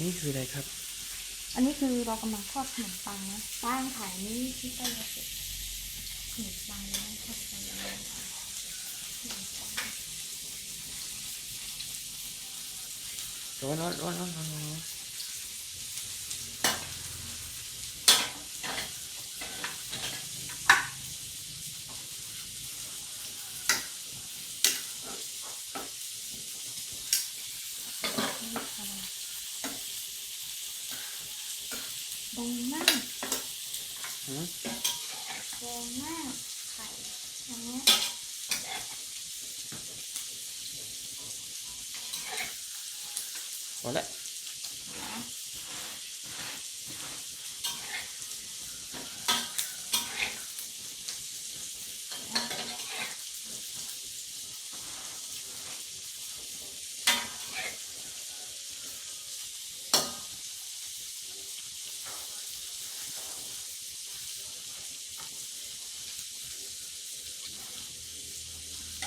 นี่คืออะไรครับ อันนี้คือเรากำลังทอดขนมปังนะป้างขายนี่ที่ใกล้จะเสร็จขนมปังนะทอดไปเลยขนมปังร้อนร้อนร้อนร้อนร้อนร้อนนี่ค่ะ แดงมากหืมแดงมากไข่อันเนี้ยพอละ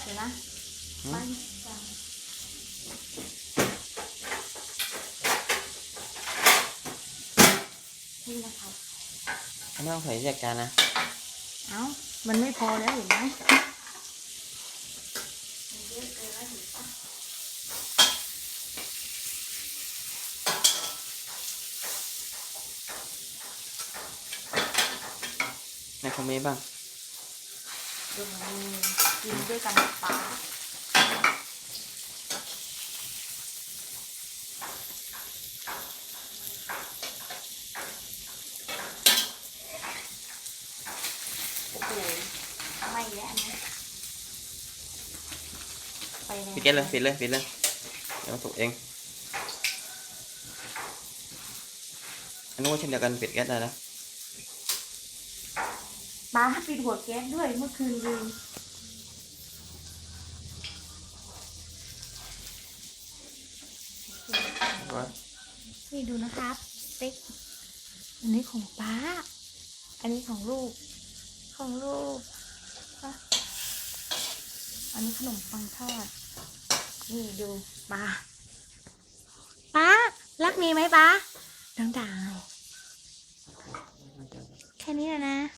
เดี๋ยวนะหืปั้มนจังนี่นะครับไม่ต้องใส่แยกจานนะ เอ้า มันไม่พอแล้วเห็นไหมมันเยอะเกินแล้วเห็นปะในคอมเมนต์บ้าง ดูมันกินด้วยกันกับปลาโอ้โหไม่แล้วอันนะไปแวปิดแก๊สเลยปิดเลยปิดเลยเดี๋ยวสุกเองอันนู้นก็เช่นเดียวกันปิดแก๊สได้แล้ว ปลาปิดหัวแก๊สด้วยเมื่อคืนลืมนี่ดูนะครับสเต็กอันนี้ของป้า อันนี้ของลูก ของลูก อันนี้ขนมปังทอด นี่ดูปลาป้า รักมีไหมป้าดังๆแค่นี้นะนะ